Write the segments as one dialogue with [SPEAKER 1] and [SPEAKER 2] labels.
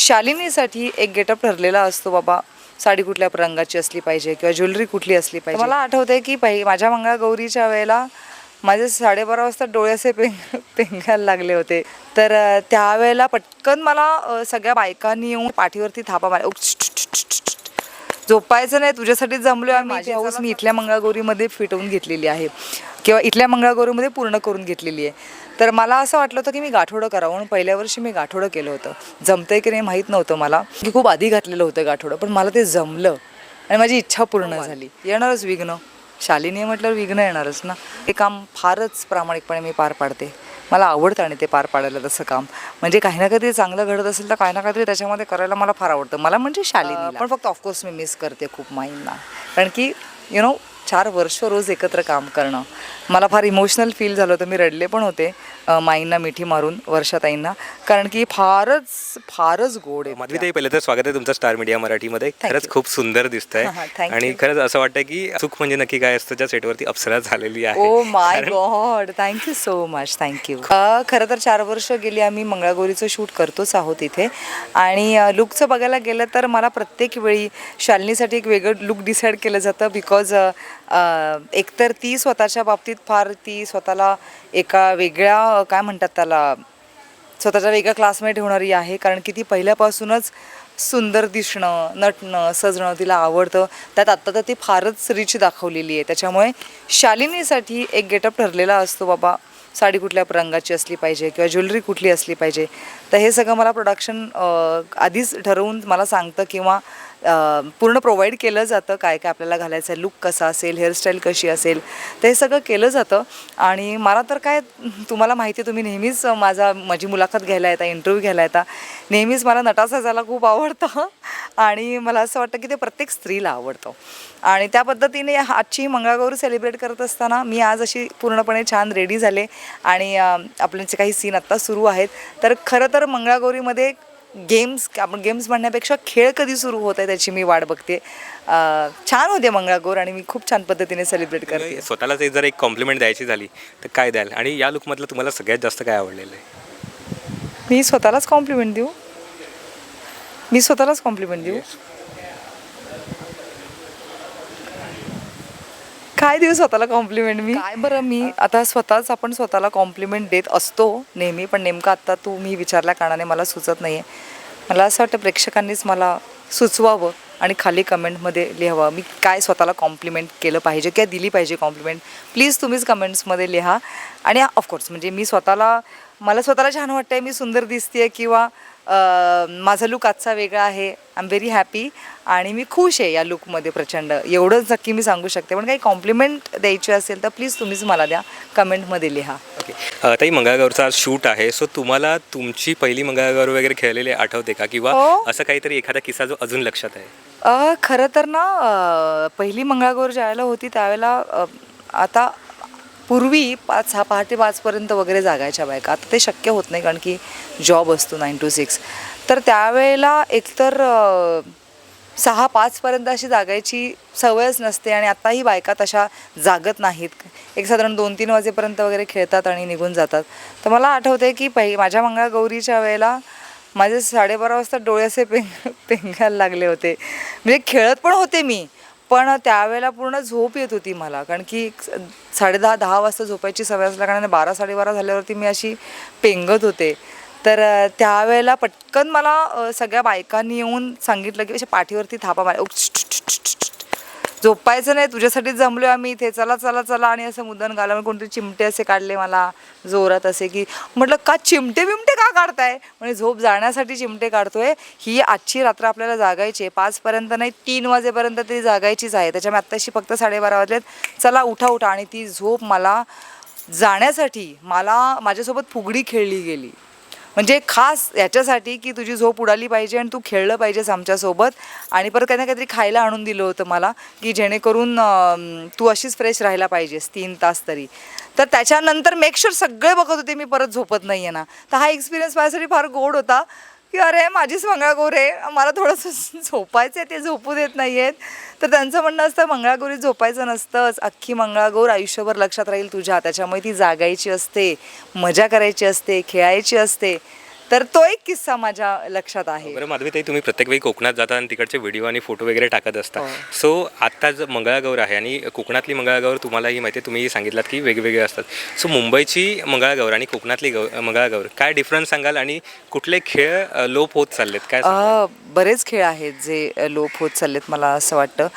[SPEAKER 1] शालिनीसाठी एक गेटअप ठरलेला असतो बाबा. साडी कुठल्या रंगाची असली पाहिजे किंवा ज्वेलरी कुठली असली पाहिजे. मला आठवतंय की पाहि माझ्या मंगळागौरीच्या वेळेला माझे साडेबारा वाजता डोळे असे पेंग पेंगायला लागले होते. तर त्यावेळेला पटकन मला सगळ्या बायकांनी येऊन पाठीवरती थापा मार झोपायचं नाही तुझ्यासाठीच जमलो आम्ही. माझी हाऊस मी इथल्या मंगळागौरीमध्ये फिटवून घेतलेली आहे. किंवा इथल्या मंगळागौरीमध्ये पूर्ण करून घेतलेली आहे. तर मला असं वाटलं होतं की मी गाठोडं करावं म्हणून पहिल्या वर्षी मी गाठोडं केलं होतं. जमतंय की नाही माहीत नव्हतं मला. की खूप आधी घातलेलं होतं गाठोडं पण मला ते जमलं. आणि माझी इच्छा पूर्ण झाली. येणारच विघ्न. शालिनी म्हटल्यावर विघ्न येणारच ना. हे काम फारच प्रामाणिकपणे मी पार पाडते. मला आवडतं आणि ते पार पाडायला तसं काम. म्हणजे काही ना काहीतरी चांगलं घडत असेल तर काही ना काहीतरी त्याच्यामध्ये करायला मला फार आवडतं. मला म्हणजे शालिनी पण फक्त ऑफकोर्स मी मिस करते खूप माईंना. कारण की यु नो चार वर्ष रोज एकत्र काम करणं. मला फार इमोशनल फील झालं होतं. मी रडले पण होते माईंना मिठी मारून वर्षाताईंना. कारण की फारच फारच गोड आहे.
[SPEAKER 2] माधवीताई पहिलं तर स्वागत आहे तुमचं स्टार मीडिया मराठीमध्ये. खरंच खूप सुंदर दिसतंय.
[SPEAKER 1] हा, हा, thank
[SPEAKER 2] आणि. खरंच असं वाटतं की चूक म्हणजे नक्की काय असतं त्या सेटवरती अप्सरा झालेली आहे.
[SPEAKER 1] ओ my God thank you so much thank you खरं तर चार वर्ष गेली आम्ही मंगळागौरीचं शूट करतोच आहोत इथे. आणि लुकचं बघायला गेलं तर मला प्रत्येक वेळी शालिनीसाठी एक वेगळं लुक डिसाईड केलं जातं बिकॉज एकतर ती स्वतःच्या बाबतीत फार ती स्वतःला एका वेगळ्या काय म्हणतात त्याला स्वतःच्या वेगळ्या क्लासमेट होणारी आहे. कारण की ती पहिल्यापासूनच सुंदर दिसणं नटणं सजणं तिला आवडतं. त्यात आत्ता तर ती फारच रिच दाखवलेली आहे. त्याच्यामुळे शालिनीसाठी एक गेटअप ठरलेला असतो बाबा. साडी कुठल्या रंगाची असली पाहिजे किंवा ज्वेलरी कुठली असली पाहिजे. तर हे सगळं मला प्रोडक्शन आधीच ठरवून मला सांगतं किंवा पूर्ण प्रोव्हाइड केलं जातं काय काय आपल्याला घालायचं आहे लुक कसा असेल हेअरस्टाईल कशी असेल ते सगळं केलं जातं. आणि मला तर काय तुम्हाला माहिती आहे तुम्ही नेहमीच माझा माझी मुलाखत घ्यायला येता इंटरव्ह्यू घ्यायला येता. नेहमीच मला नटासाजायला खूप आवडतं. आणि मला असं वाटतं की ते प्रत्येक स्त्रीला आवडतं. आणि त्या पद्धतीने आजची मंगळागौर सेलिब्रेट करत असताना मी आज अशी पूर्णपणे छान रेडी झाले. आणि अ, काही सीन आत्ता सुरू आहेत तर खरं तर मंगळागौरीमध्ये गेम्स आपण गेम्स म्हणण्यापेक्षा खेळ कधी सुरू होत आहे त्याची मी वाट बघते. छान होते मंगळागौर आणि मी खूप छान पद्धतीने सेलिब्रेट करते.
[SPEAKER 2] स्वतःलाच एक जर एक कॉम्प्लिमेंट द्यायची झाली तर काय द्याल? आणि या लुकमधलं तुम्हाला सगळ्यात जास्त काय आवडलेलं आहे?
[SPEAKER 1] मी स्वतःलाच कॉम्प्लिमेंट देऊ? मी स्वतःलाच कॉम्प्लिमेंट देऊ? काय देऊ स्वतःला कॉम्प्लिमेंट मी? काय बरं मी आता स्वतःच आपण स्वतःला कॉम्प्लिमेंट देत असतो नेहमी पण नेमकं आत्ता तू मी विचारल्या कारणाने मला सुचत नाही आहे मला असं वाटतं प्रेक्षकांनीच मला सुचवावं आणि खाली कमेंटमध्ये लिहावं. मी काय स्वतःला कॉम्प्लिमेंट केलं पाहिजे किंवा दिली पाहिजे कॉम्प्लिमेंट प्लीज तुम्हीच कमेंट्समध्ये लिहा. आणि ऑफकोर्स म्हणजे मी स्वतःला मला स्वतःला छान वाटतं आहे मी सुंदर दिसते किंवा माझा लुक आजचा वेगळा आहे. आय एम व्हेरी हॅपी आणि मी खुश आहे या लुकमध्ये प्रचंड. एवढंच नक्की मी सांगू शकते. पण काही कॉम्प्लिमेंट द्यायची असेल तर प्लीज तुम्हीच मला द्या. कमेंटमध्ये लिहा.
[SPEAKER 2] ओके ताई मंगळागौरचा आज शूट आहे. सो तुम्हाला तुमची पहिली मंगळागौर वगैरे खेळलेली आठवते का? किंवा
[SPEAKER 1] हो.
[SPEAKER 2] असं काहीतरी एखादा किस्सा जो अजून लक्षात आहे?
[SPEAKER 1] अ, खरं तर ना अ, पहिली मंगळागौर ज्यावेळेला होती त्यावेळेला अ, आता पूर्वी पाच सहा पहाटे पाचपर्यंत वगैरे जागायच्या बायका. आता ते शक्य होत नाही कारण की जॉब असतो नाईन टू सिक्स तर त्यावेळेला एकतर सहा पाचपर्यंत अशी जागायची सवयच नसते आणि आत्ताही बायका तशा जागत नाहीत. एक साधारण दोन तीन वाजेपर्यंत वगैरे खेळतात आणि निघून जातात. तर मला आठवते की पहि माझ्या मंगळागौरीच्या वेळेला माझे साडेबारा वाजता डोळे असे पेंग पेंगायला लागले होते. म्हणजे खेळत पण होते मी. पण त्यावेळेला पूर्ण झोप येत होती मला. कारण की साडेदहा दहा वाजता झोपायची सवय असल्या कारणाने बारा साडेबारा झाल्यावरती मी अशी पेंगत होते. तर त्यावेळेला पटकन मला सगळ्या बायकांनी येऊन सांगितलं की अशा पाठीवरती थापा मार. झोपायचं नाही तुझ्यासाठी जमलो आम्ही इथे. चला चला चला. आणि असं मुदन गाला कोणतरी चिमटे असे काढले मला जोरात असे की म्हटलं का चिमटे बिमटे का काढताय? म्हणजे झोप जाण्यासाठी चिमटे काढतोय. ही आजची रात्र आपल्याला जागायची आहे. पाचपर्यंत नाही तीन वाजेपर्यंत ती जागायचीच आहे. त्याच्यामुळे आत्ताशी फक्त साडेबारा वाजलेत. चला उठा उठा. आणि ती झोप मला जाण्यासाठी मला माझ्यासोबत फुगडी खेळली गेली. म्हणजे खास याच्यासाठी की तुझी झोप उडाली पाहिजे आणि तू खेळलं पाहिजेस आमच्यासोबत. आणि परत काही ना काहीतरी खायला आणून दिलं होतं मला की जेणेकरून तू अशीच फ्रेश राहायला पाहिजेस तीन तास तरी. तर त्याच्यानंतर मेकशुअर सगळे बघत होते मी परत झोपत नाही आहे ना. तर हा एक्सपिरियन्स माझ्यासाठी फार गोड होता. की अरे माझीच मंगळागौर आहे मला थोडंसं झोपायचं आहे ते झोपू देत नाही आहेत तर त्यांचं म्हणणं असतं मंगळागौरी झोपायचं नसतंच. अख्खी मंगळागौर आयुष्यभर लक्षात राहील तुझ्या. त्याच्यामुळे ती जागायची असते मजा करायची असते खेळायची असते. तर तो एक किस्सा माझ्या लक्षात आहे.
[SPEAKER 2] बरं माधवीताई तुम्ही प्रत्येक वेळी कोकणात जाता आणि तिकडचे व्हिडिओ आणि फोटो वगैरे टाकत असता.
[SPEAKER 1] हो.
[SPEAKER 2] सो आत्ता जर मंगळागौर आहे आणि कोकणातली मंगळागौर तुम्हालाही माहिती आहे तुम्ही सांगितलात की वेगवेगळे असतात. सो मुंबईची मंगळागौर आणि कोकणातली गौ मंगळागौर काय डिफरन्स सांगाल आणि कुठले खेळ लोप होत चाललेत काय
[SPEAKER 1] बरेच खेळ आहेत जे लोप होत चाललेत मला असं वाटतं.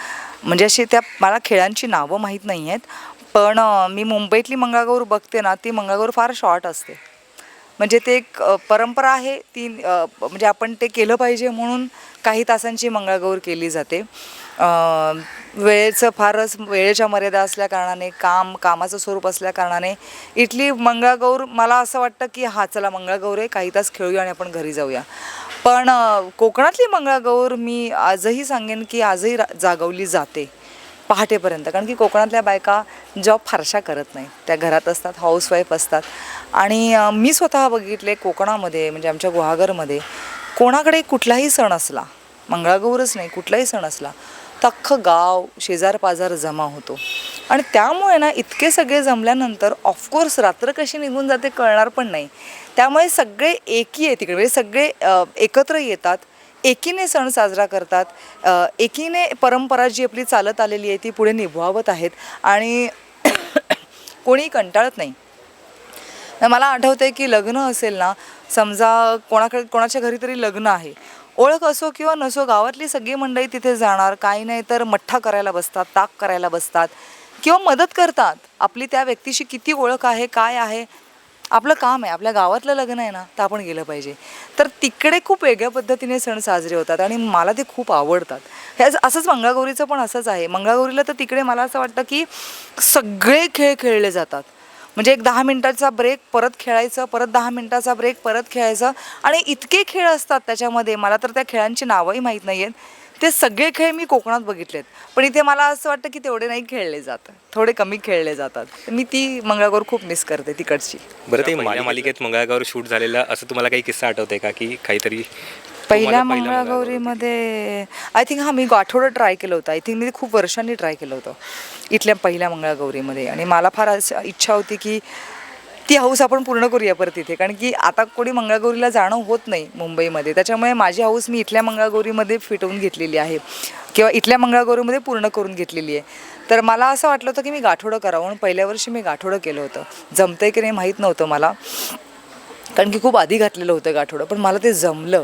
[SPEAKER 1] म्हणजे अशी त्या मला खेळांची नावं माहीत नाही आहेत पण मी मुंबईतली मंगळागौर बघते ना ती मंगळागौर फार शॉर्ट असते. म्हणजे ते एक परंपरा आहे ती म्हणजे आपण ते केलं पाहिजे म्हणून काही तासांची मंगळागौर केली जाते. वेळेचं फारच वेळेच्या मर्यादा असल्याकारणाने काम कामाचं स्वरूप असल्याकारणाने इथली मंगळागौर मला असं वाटतं की हा चला मंगळागौर आहे काही तास खेळूया आणि आपण घरी जाऊया. पण कोकणातली मंगळागौर मी आजही सांगेन की आजही रा- जागवली जाते. पहाटेपर्यंत. कारण की कोकणातल्या बायका जॉब फारशा करत नाही त्या घरात असतात हाऊसवाईफ असतात. आणि मी स्वतः बघितले कोकणामध्ये म्हणजे आमच्या गुहागरमध्ये कोणाकडे कुठलाही सण असला मंगळागौरच नाही कुठलाही सण असला तर अख्खं गाव शेजार पाजार जमा होतो. आणि त्यामुळे ना इतके सगळे जमल्यानंतर ऑफकोर्स रात्र कशी निघून जाते कळणार पण नाही. त्यामुळे सगळे एकी आहे तिकडे म्हणजे सगळे एकत्र येतात. एकीने सण साजरा करतात एकीने परंपरा जी आपली चालत आलेली आहे ती पुढे निभवावत आहेत आणि कोणी कंटाळत नाही. मला आठवतंय की लग्न असेल ना समजा कोणाकडे कोणाच्या घरी तरी लग्न आहे. ओळख असो किंवा नसो गावातली सगळी मंडळी तिथे जाणार काही नाही तर मठ्ठा करायला बसतात ताक करायला बसतात किंवा मदत करतात. आपली त्या व्यक्तीशी किती ओळख आहे काय आहे आपलं काम आहे आपल्या गावातलं लग्न आहे ना तर आपण गेलं पाहिजे. तर तिकडे खूप वेगळ्या पद्धतीने सण साजरे होतात आणि मला ते खूप आवडतात. हे असंच मंगळागौरीचं पण असंच आहे. मंगळागौरीला तर तिकडे मला असं वाटतं की सगळे खेळ खेळले जातात. म्हणजे एक दहा मिनटाचा ब्रेक परत खेळायचं परत दहा मिनटाचा ब्रेक परत खेळायचं. आणि इतके खेळ असतात त्याच्यामध्ये मला तर त्या खेळांची नावंही माहीत नाही आहेत ते सगळे खेळ मी कोकणात बघितलेत. पण इथे मला असं वाटतं की तेवढे नाही खेळले जात. थोडे कमी खेळले जातात. मी ती मंगळागौर खूप मिस करते तिकडची.
[SPEAKER 2] बरं ते पहिल्या मालिकेत मंगळागौर शूट झालेला असं तुम्हाला काही किस्सा आठवतंय का? की काहीतरी
[SPEAKER 1] पहिल्या मंगळागौरीमध्ये आय थिंक हा मी गाठोडं ट्राय केलं होतं. आय थिंक मी खूप वर्षांनी ट्राय केलं होतं. इथल्या पहिल्या मंगळागौरीमध्ये. आणि मला फार इच्छा होती की ती हाऊस आपण पूर्ण करूया परत इथे. कारण की आता कोणी मंगळागौरीला जाणं होत नाही मुंबईमध्ये. त्याच्यामुळे माझी हाऊस मी इथल्या मंगळागौरीमध्ये फिटवून घेतलेली आहे. किंवा इथल्या मंगळागौरीमध्ये पूर्ण करून घेतलेली आहे. तर मला असं वाटलं होतं की मी गाठोडं करावं. म्हणून पहिल्या वर्षी मी गाठोडं केलं होतं. जमतंय की नाही माहीत नव्हतं मला. कारण की खूप आधी घातलेलं होतं गाठोडं. पण मला ते जमलं.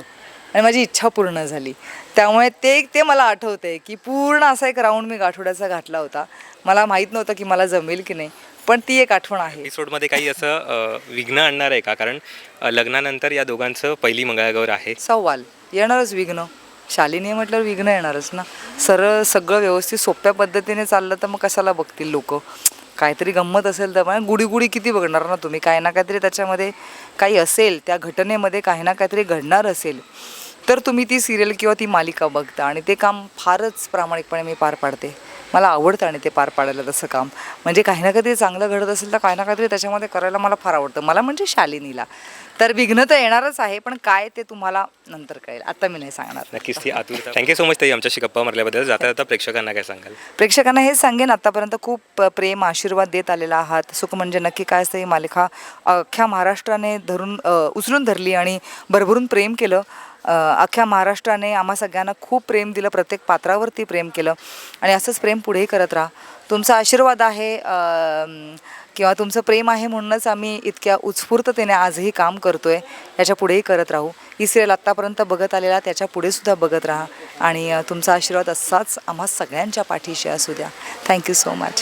[SPEAKER 1] आणि माझी इच्छा पूर्ण झाली. त्यामुळे ते ते मला आठवतंय की पूर्ण असा एक राऊंड मी गाठोड्याचा घातला होता. मला माहीत नव्हतं की मला जमेल की नाही. पण ती एक आठवण आहे.
[SPEAKER 2] एपिसोडमध्ये काही असं अ, विघ्न आणणार आहे का? कारण अ, लग्नानंतर या दोघांचं पहिली मंगळागौर आहे.
[SPEAKER 1] सवाल. येणारच विघ्न. शालिनी म्हटल्यावर विघ्न येणारच ना? सरळ सगळं व्यवस्थित सोप्या पद्धतीने चाललं तर मग कशाला बघतील लोक? काहीतरी गंमत असेल तर मग गुडी गुडी किती बघणार ना तुम्ही? काही ना काहीतरी त्याच्यामध्ये काही असेल त्या घटनेमध्ये काही ना काहीतरी घडणार असेल. तर तुम्ही ती सिरियल किंवा ती मालिका बघता आणि ते काम फारच प्रामाणिकपणे मी पार पाडते. मला आवडतं आणि ते पार पाडायला तसं काम. म्हणजे काही ना काहीतरी चांगलं घडत असेल तर काही ना काहीतरी त्याच्यामध्ये करायला मला फार आवडतं. मला म्हणजे शालिनीला. तर विघ्न तर येणारच आहे पण काय ते तुम्हाला नंतर कळेल. आता मी नाही सांगणार.
[SPEAKER 2] नक्कीच ती आतुरता. थँक्यू सो मच ताई आमच्याशी गप्पा मारल्याबद्दल. जाता जाता प्रेक्षकांना काय सांगाल?
[SPEAKER 1] प्रेक्षकांना हेच सांगेन आतापर्यंत खूप प्रेम आशीर्वाद देत आलेला आहात. सुख म्हणजे नक्की काय असतं ही मालिका अख्ख्या महाराष्ट्राने धरून उचलून धरली आणि भरभरून प्रेम केलं. अख्ख्या महाराष्ट्राने आम्हा सगळ्यांना खूप प्रेम दिलं प्रत्येक पात्रावरती प्रेम केलं. आणि असंच प्रेम पुढेही करत राहा. तुमचा आशीर्वाद आहे किंवा तुमचं प्रेम आहे म्हणूनच आम्ही इतक्या उत्स्फूर्ततेने आजही काम करतोय याच्या पुढेही करत राहू. ही सिरियल आत्तापर्यंत बघत आलेला त्याच्या पुढे सुद्धा बघत राहा. आणि तुमचा आशीर्वाद असाच आम्हा सगळ्यांच्या पाठीशी असू द्या. Thank you so much